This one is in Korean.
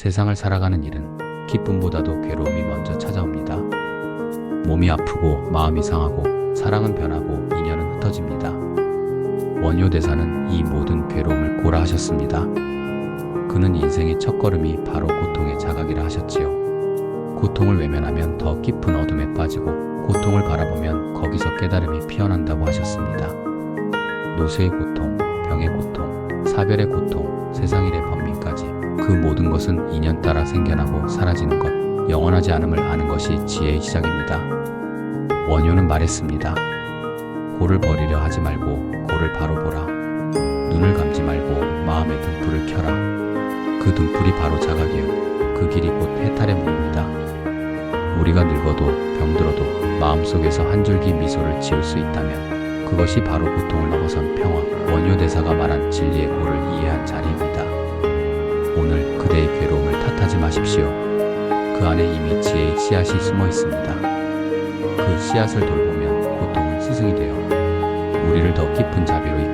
세상을 살아가는 일은 기쁨보다도 괴로움이 먼저 찾아옵니다. 몸이 아프고 마음이 상하고 사랑은 변하고 인연은 흩어집니다. 원효 대사는 이 모든 괴로움을 고라 하셨습니다. 그는 인생의 첫걸음이 바로 고통의 자각이라 하셨지요. 고통을 외면하면 더 깊은 어둠에 빠지고 고통을 바라보면 거기서 깨달음이 피어난다고 하셨습니다. 노쇠의 고통, 병의 고통, 사별의 고통, 세상일의 번민까지 그 모든 것은 인연 따라 생겨나고 사라지는 것, 영원하지 않음을 아는 것이 지혜의 시작입니다. 원효는 말했습니다. 고를 버리려 하지 말고 고를 바로 보라. 눈을 감지 말고 마음의 등불을 켜라. 그 등불이 바로 자각이요. 그 길이 곧 해탈의 문입니다. 우리가 늙어도 병들어도 마음속에서 한 줄기 미소를 지을 수 있다면 그것이 바로 고통을 넘어선 평화, 원효 대사가 말한 진리의 고를 이해한 자리입니다. 마십시오. 그 안에 이미 지혜의 씨앗이 숨어 있습니다. 그 씨앗을 돌보면 고통은 스승이 되어 우리를 더 깊은 자비로 이끕니다.